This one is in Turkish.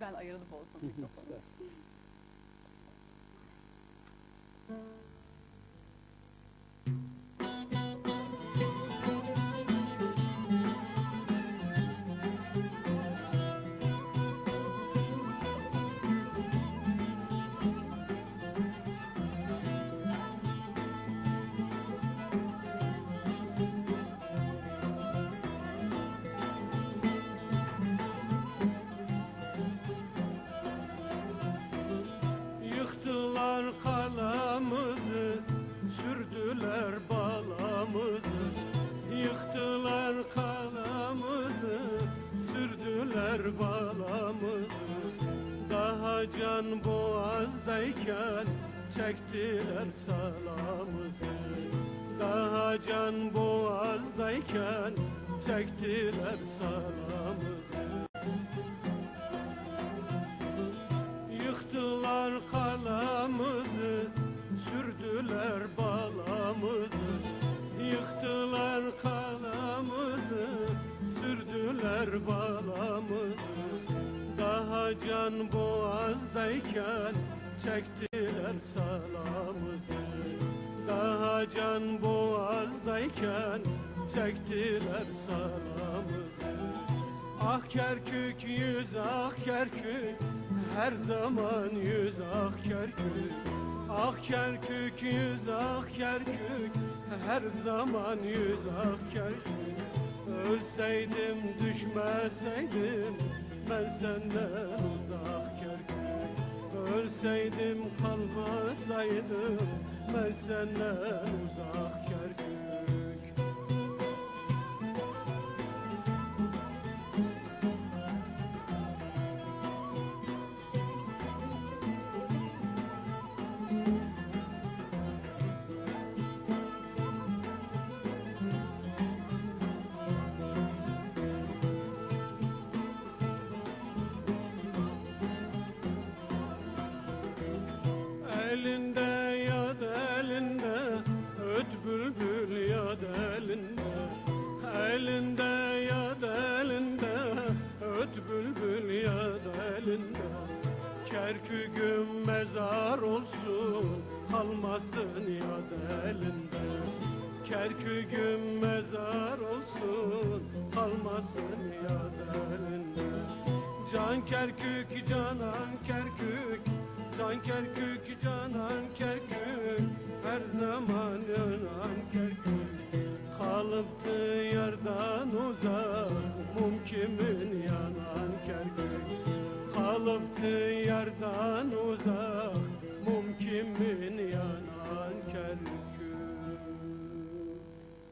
Ben ayırılıp olsun mikrofonu. balamızı. Daha can boğazdayken çektiler salamızı. Daha can boğazdayken çektiler salamızı. Sürdüler balamızı. Daha can boğazdayken çektiler salamızı. Daha can boğazdayken çektiler salamızı. Ah Kerkük yüz ah Kerkük her zaman yüz ah Kerkük Ah Kerkük yüz ah Kerkük her zaman yüz ah Kerkük Ölseydim düşmeseydim ben senden uzak Kerkük Ölseydim kalmasaydım ben senden uzak Kerkük'üm mezar olsun kalmasın ya da elinde Kerkük'üm mezar olsun kalmasın ya da elinde. Can Kerkük, canan Kerkük Can Kerkük, canan Kerkük Her zaman yanan Kerkük. Kalıptı yardan uzak Mum kimin Kalıptı yardan uzak Mum kimin